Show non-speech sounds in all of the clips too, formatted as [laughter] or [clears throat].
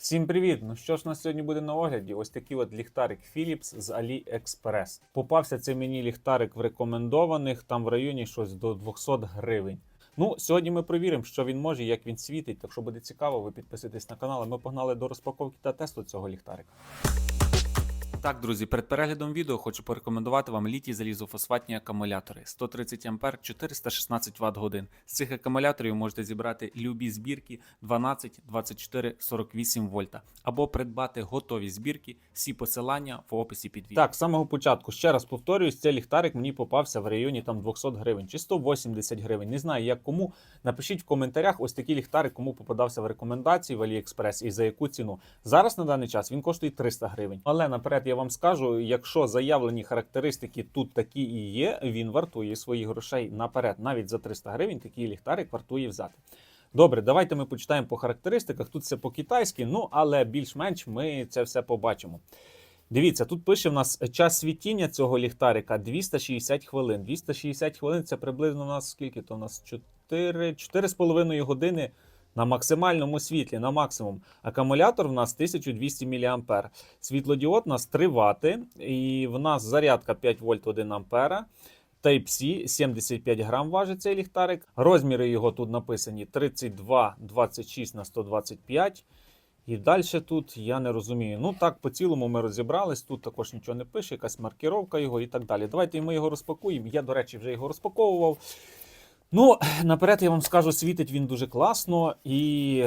Всім привіт! Ну що ж у нас сьогодні буде на огляді? Ось такий от ліхтарик Philips з AliExpress. Попався цей мені ліхтарик в рекомендованих, там в районі щось до 200 гривень. Ну, сьогодні ми перевіримо, що він може, як він світить. Так що буде цікаво, ви підписуйтесь на канал. Ми погнали до розпаковки та тесту цього ліхтарика. Так, друзі, перед переглядом відео хочу порекомендувати вам літій залізофосфатні акумулятори 130 А 416 Вт годин. З цих акумуляторів можете зібрати любі збірки 12, 24, 48 вольта або придбати готові збірки. Всі посилання в описі під відео. Так, з самого початку ще раз повторююсь, цей ліхтарик мені попався в районі там 200 гривень чи 180 гривень. Не знаю, як кому. Напишіть в коментарях ось такий ліхтарик, кому попадався в рекомендації в AliExpress і за яку ціну. Зараз на даний час він коштує 300 гривень. Але наперед я вам скажу, якщо заявлені характеристики тут такі і є, він вартує своїх грошей наперед. Навіть за 300 гривень такий ліхтарик вартує взяти. Добре, давайте ми почитаємо по характеристиках. Тут все по-китайськи, ну але більш-менш ми це все побачимо. Дивіться, тут пише в нас час світіння цього ліхтарика 260 хвилин. 260 хвилин це приблизно у нас скільки? То у нас 4, 4,5 години на максимальному світлі, на максимум. Акумулятор в нас 1200 мА. Світлодіод у нас 3 Вт, і в нас зарядка 5 вольт 1 А. Type-C 75 грам важить цей ліхтарик. Розміри його тут написані 32, 26 на 125. І далі тут я не розумію. Ну так, по цілому ми розібрались. Тут також нічого не пише, якась маркіровка його і так далі. Давайте ми його розпакуємо. Я, до речі, вже його розпаковував. Ну, [clears throat] наперед я вам скажу, світить він дуже класно, і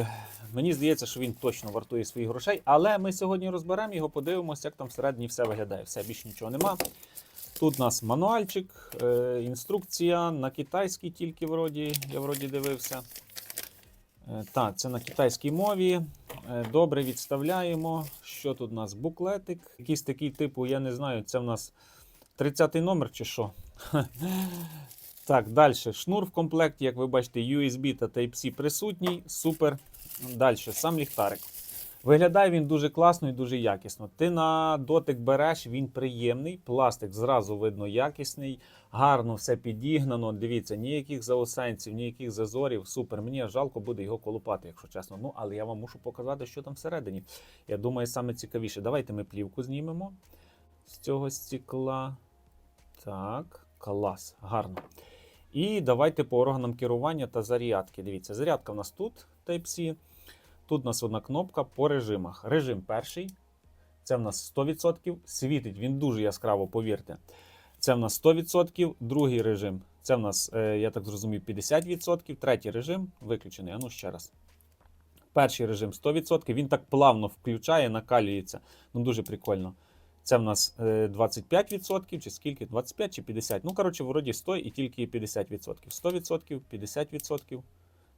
мені здається, що він точно вартує своїх грошей. Але ми сьогодні розберемо його, подивимося, як там всередині все виглядає. Все, більше нічого нема. Тут у нас мануальчик, е, інструкція на китайській тільки вроді, я вроді дивився. Е, Так, це на китайській мові. Е, Добре, відставляємо. Що тут у нас? Буклетик. Якийсь такий типу, я не знаю, це в нас 30-й номер чи що. [laughs] Так, далі. Шнур в комплекті, як ви бачите, USB та Type-C присутній. Супер. Далі, сам ліхтарик. Виглядає він дуже класно і дуже якісно. Ти на дотик береш, він приємний. Пластик зразу видно якісний, гарно все підігнано. Дивіться, ніяких заосенців, ніяких зазорів. Супер. Мені жалко буде його колупати, якщо чесно. Ну, але я вам мушу показати, що там всередині. Я думаю, саме цікавіше. Давайте ми плівку знімемо з цього стекла. Так, клас, гарно. І давайте по органам керування та зарядки. Дивіться, зарядка в нас тут Type-C. Тут у нас одна кнопка по режимах. Режим перший. Це в нас 100%. Світить він дуже яскраво, повірте. Це в нас 100%. Другий режим. Це в нас, е, я так зрозумів, 50%. Третій режим виключений. А ну ще раз. Перший режим 100%. Він так плавно включає, накалюється. Ну, дуже прикольно. Це в нас е, 25% чи скільки? 25 чи 50. Ну, коротше, вроді 100 і тільки 50%. 100%, 50%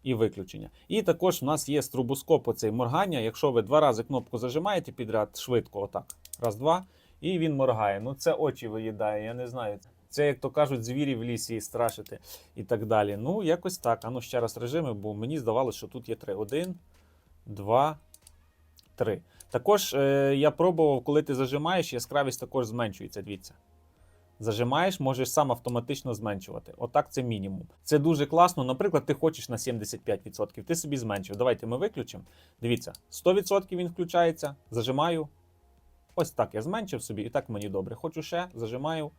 і виключення. І також в нас є стробоскоп оцей моргання. Якщо ви два рази кнопку зажимаєте підряд швидко, отак. Раз, два, і він моргає. Ну, це очі виїдає, я не знаю. Це, як то кажуть, звірі в лісі страшити і так далі. Ну, якось так. А ну ще раз режими, бо мені здавалося, що тут є три. Один, два, три. Також е, я пробував, коли ти зажимаєш, яскравість також зменшується. Дивіться. Зажимаєш, можеш сам автоматично зменшувати. Отак це мінімум. Це дуже класно. Наприклад, ти хочеш на 75%, ти собі зменшив. Давайте ми виключимо. Дивіться, 100% він включається, зажимаю. Ось так я зменшив собі, і так мені добре. Хочу ще, зажимаю.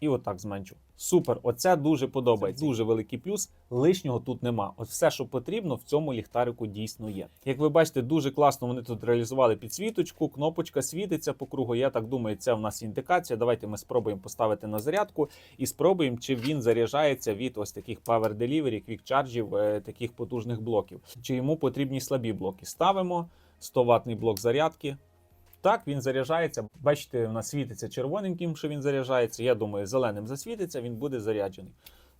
І отак зменшу. Супер, оце дуже подобається. Дуже великий плюс. Лишнього тут нема. От все, що потрібно, в цьому ліхтарику дійсно є. Як ви бачите, дуже класно вони тут реалізували підсвіточку, кнопочка світиться по кругу. Я так думаю, це в нас індикація. Давайте ми спробуємо поставити на зарядку і спробуємо, чи він заряджається від ось таких Power Delivery, Quick Charge, е, таких потужних блоків. Чи йому потрібні слабі блоки. Ставимо 100 ватний блок зарядки. Так, він заряджається. Бачите, у нас світиться червоненьким, що він заряджається. Я думаю, зеленим засвітиться, він буде заряджений.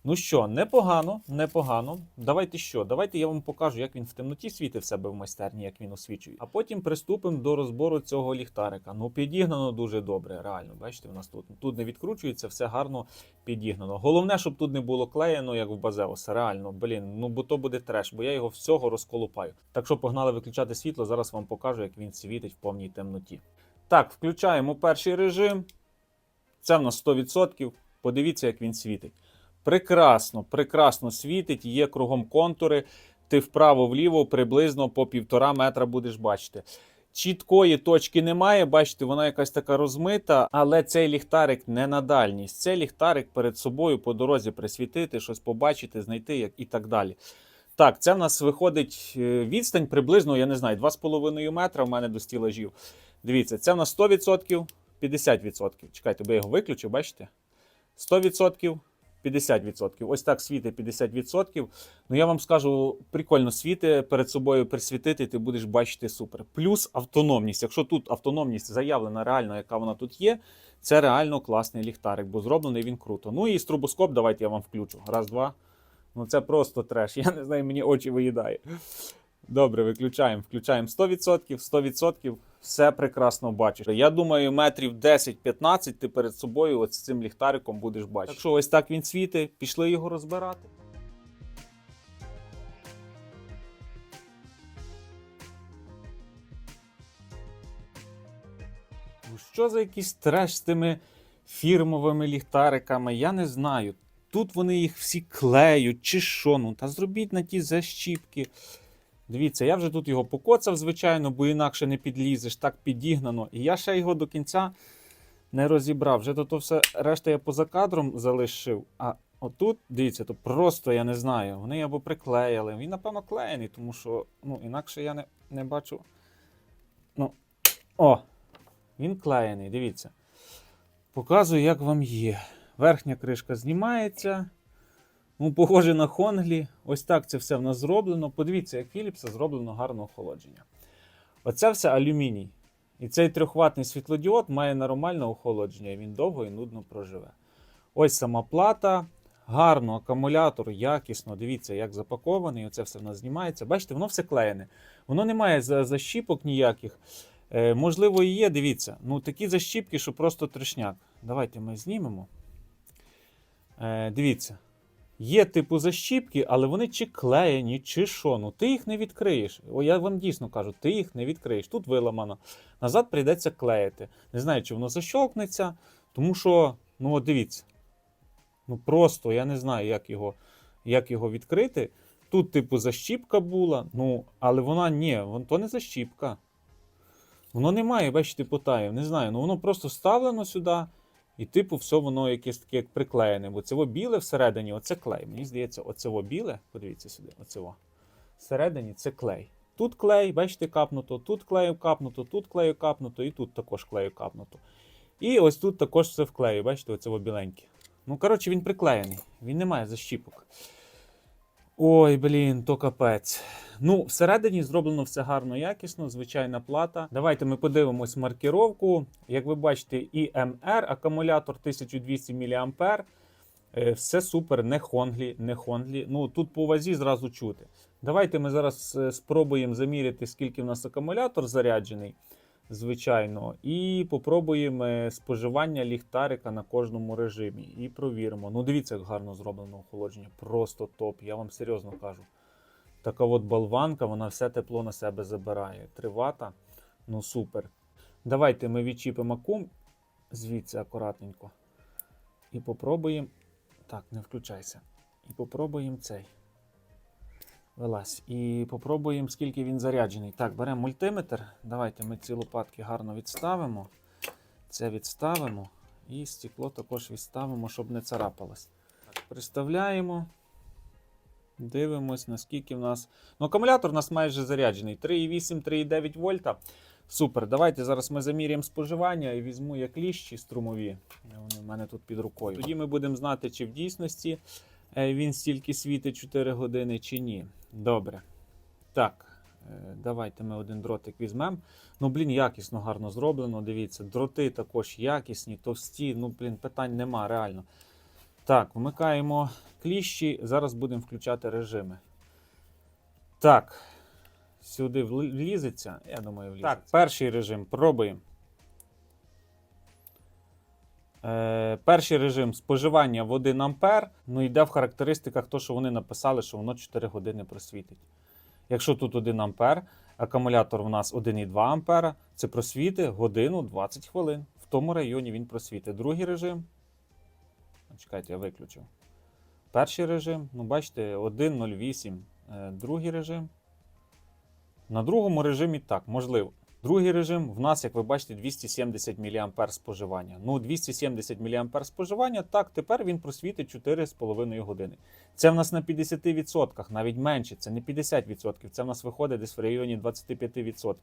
Ну що, непогано, непогано. Давайте що? Давайте я вам покажу, як він в темноті світить в себе в майстерні, як він освічує. А потім приступимо до розбору цього ліхтарика. Ну, підігнано дуже добре, реально. Бачите, у нас тут тут не відкручується, все гарно підігнано. Головне, щоб тут не було клеєно, як в Базеус. Реально, блін, ну бо то буде треш, бо я його всього розколупаю. Так що погнали виключати світло. Зараз вам покажу, як він світить в повній темноті. Так, включаємо перший режим. Це в нас 100%. Подивіться, як він світить. Прекрасно, прекрасно світить, є кругом контури. ти вправо-вліво приблизно по півтора метра будеш бачити. Чіткої точки немає, бачите, вона якась така розмита, але цей ліхтарик не на дальність. Цей ліхтарик перед собою по дорозі присвітити, щось побачити, знайти і так далі. Так, це в нас виходить е, відстань приблизно, я не знаю, 2,5 метра в мене до стілажів. Дивіться, це в нас 100%, 50%. Чекайте, бо я його виключив, бачите? 100%, 50%. Ось так світить 50%. Ну я вам скажу, прикольно світи перед собою присвітити, ти будеш бачити супер. Плюс автономність. Якщо тут автономність заявлена реально, яка вона тут є, це реально класний ліхтарик, бо зроблений він круто. Ну і стробоскоп, давайте я вам включу. Раз, два. Ну це просто треш. Я не знаю, мені очі виїдає. Добре, виключаємо. Включаємо 100%, 100%. Все прекрасно бачиш. Я думаю, метрів 10-15 ти перед собою ось цим ліхтариком будеш бачити. Так що ось так він світить, пішли його розбирати. Ну, Що за якийсь треш з тими фірмовими ліхтариками? Я не знаю. Тут вони їх всі клеють чи що. Ну, та зробіть на ті защіпки. Дивіться, я вже тут його покоцав, звичайно, бо інакше не підлізеш, так підігнано. І я ще його до кінця не розібрав. Вже то все решта я поза кадром залишив. А отут, дивіться, то просто я не знаю. Вони або приклеїли. Він, напевно, клеєний, тому що ну, інакше я не, не бачу. Ну, О! Він клеєний, дивіться. Показую, як вам є. Верхня кришка знімається. Ну, похоже на Хонглі. Ось так це все в нас зроблено. Подивіться, як Philips зроблено гарне охолодження. Оце все алюміній. І цей трьохватний світлодіод має нормальне охолодження, і він довго і нудно проживе. Ось сама плата. Гарно, акумулятор, якісно. Дивіться, як запакований. Оце все в нас знімається. Бачите, воно все клеєне. Воно не має защіпок ніяких. Е, можливо, і є, дивіться. Ну, такі защіпки, що просто трешняк. Давайте ми знімемо. Е, дивіться. Є типу защіпки, але вони чи клеєні, чи що. Ну ти їх не відкриєш. О, я вам дійсно кажу, ти їх не відкриєш. Тут виламано. Назад прийдеться клеїти. Не знаю, чи воно защолкнеться, тому що, ну от дивіться. Ну просто я не знаю, як його, як його відкрити. Тут, типу, защіпка була, ну, але вона ні, то не защіпка. Воно не має, бачите, потаїв. Не знаю. Ну воно просто вставлено сюди. І, типу, все воно якесь таке як приклеєне. Бо це біле всередині, оце клей. Мені здається, оце біле, подивіться сюди, оце. Всередині це клей. Тут клей, бачите, капнуто, тут клею капнуто, тут клею капнуто, і тут також клею капнуто. І ось тут також все вклею, бачите, оце біленьке. Ну, коротше, він приклеєний, він не має защіпок. Ой, блін, то капець. Ну, всередині зроблено все гарно, якісно, звичайна плата. Давайте ми подивимось маркіровку. Як ви бачите, ІМР, акумулятор 1200 мА. Е, Все супер, не хонглі, не хонглі. Ну тут по вазі зразу чути. Давайте ми зараз е, спробуємо заміряти, скільки в нас акумулятор заряджений, звичайно, і попробуємо споживання ліхтарика на кожному режимі. І провіримо. Ну, дивіться, як гарно зроблено охолодження. Просто топ. Я вам серйозно кажу. Така от болванка, вона все тепло на себе забирає. 3 вата. Ну супер. Давайте ми відчіпимо кум звідси акуратненько. І попробуємо. Так, не включайся. І попробуємо цей. Вилазь. І попробуємо, скільки він заряджений. Так, беремо мультиметр. Давайте ми ці лопатки гарно відставимо. Це відставимо. І стекло також відставимо, щоб не царапалось. Так, приставляємо. Дивимось, наскільки в нас. Ну, акумулятор у нас майже заряджений. 3,8, 3,9 вольта. Супер. Давайте зараз ми заміряємо споживання і візьму я кліщі струмові. Вони в мене тут під рукою. Тоді ми будемо знати, чи в дійсності він стільки світить 4 години, чи ні. Добре. Так, е, давайте ми один дротик візьмемо. Ну, блін, якісно гарно зроблено. Дивіться, дроти також якісні, товсті. Ну, блін, питань нема, реально. Так, вмикаємо кліщі. Зараз будемо включати режими. Так. Сюди влізеться. Я думаю, влізеться. Так, перший режим пробуємо. Е, перший режим споживання в 1 ампер. Ну, йде в характеристиках то, що вони написали, що воно 4 години просвітить. Якщо тут 1 ампер, акумулятор у нас 1,2 ампера, це просвіти годину 20 хвилин. В тому районі він просвітить. Другий режим. Чекайте, я виключив. Перший режим, ну бачите, 1,08 Е, Другий режим. На другому режимі так, можливо. Другий режим в нас, як ви бачите, 270 мА споживання. Ну, 270 мА споживання, так, тепер він просвітить 4,5 години. Це в нас на 50%, навіть менше, це не 50%, це в нас виходить десь в районі 25%.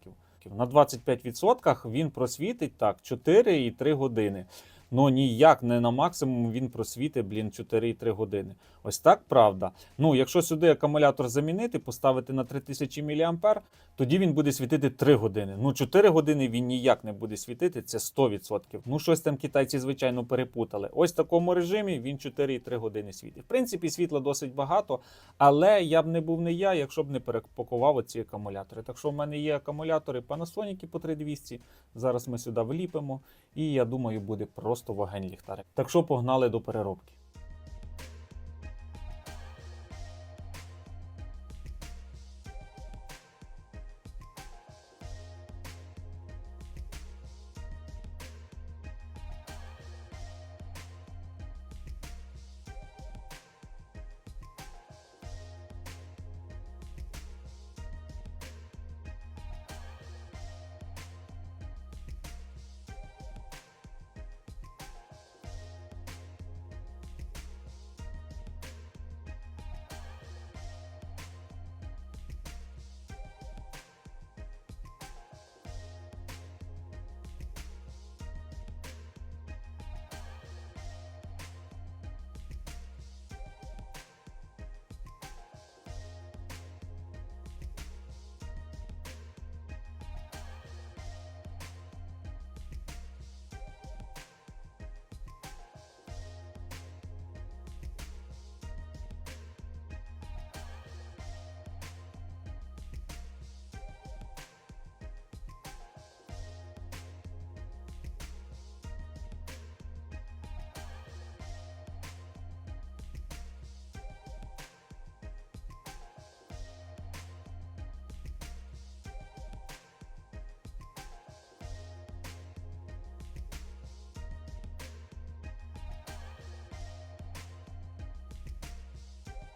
На 25% він просвітить так 4,3 години. Ну ніяк не на максимум він просвітить, блін, 4,3 години. Ось так правда. Ну, якщо сюди акумулятор замінити, поставити на 3000 мА, тоді він буде світити 3 години. Ну, 4 години він ніяк не буде світити, це 100%. Ну, щось там китайці, звичайно, перепутали. Ось в такому режимі він 4,3 години світить. В принципі, світла досить багато, але я б не був не я, якщо б не перепакував оці акумулятори. Так що в мене є акумулятори Panasonic по 3200. Зараз ми сюди вліпимо, і я думаю, буде просто вогень ліхтарик. Так що погнали до переробки.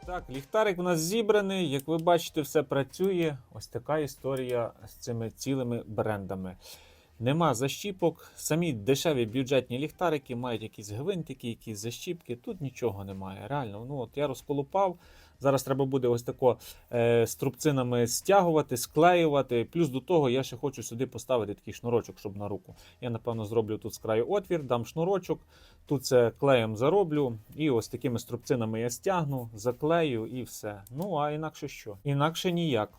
Так, ліхтарик у нас зібраний. Як ви бачите, все працює. Ось така історія з цими цілими брендами. Нема защіпок. Самі дешеві бюджетні ліхтарики мають якісь гвинтики, якісь защіпки. Тут нічого немає. Реально, ну от я розколупав. Зараз треба буде ось тако е, струбцинами стягувати, склеювати. Плюс до того я ще хочу сюди поставити такий шнурочок, щоб на руку. Я, напевно, зроблю тут з краю отвір, дам шнурочок, тут це клеєм зароблю, і ось такими струбцинами я стягну, заклею і все. Ну а інакше що? Інакше ніяк.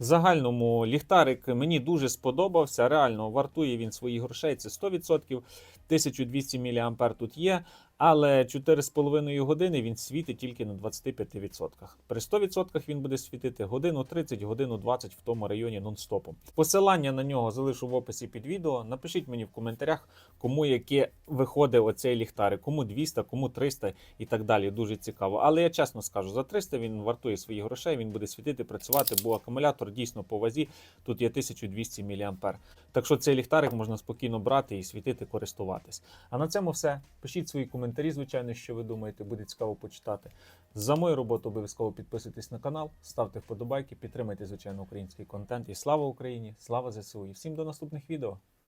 В загальному ліхтарик мені дуже сподобався. Реально вартує він своїх грошей. Це 100%. 1200 мА тут є, але 4,5 години він світить тільки на 25%. При 100% він буде світити годину 30, годину 20 в тому районі нон-стопом. Посилання на нього залишу в описі під відео. Напишіть мені в коментарях, кому яке виходить оцей ліхтарик, кому 200, кому 300 і так далі. Дуже цікаво. Але я чесно скажу, за 300 він вартує своїх грошей, він буде світити, працювати, бо акумулятор дійсно по вазі тут є 1200 мА. Так що цей ліхтарик можна спокійно брати і світити, користуватись. А на цьому все. Пишіть свої коментарі, звичайно, що ви думаєте, буде цікаво почитати. За мою роботу обов'язково підписуйтесь на канал, ставте вподобайки, підтримайте, звичайно, український контент. І слава Україні! Слава ЗСУ! І всім до наступних відео!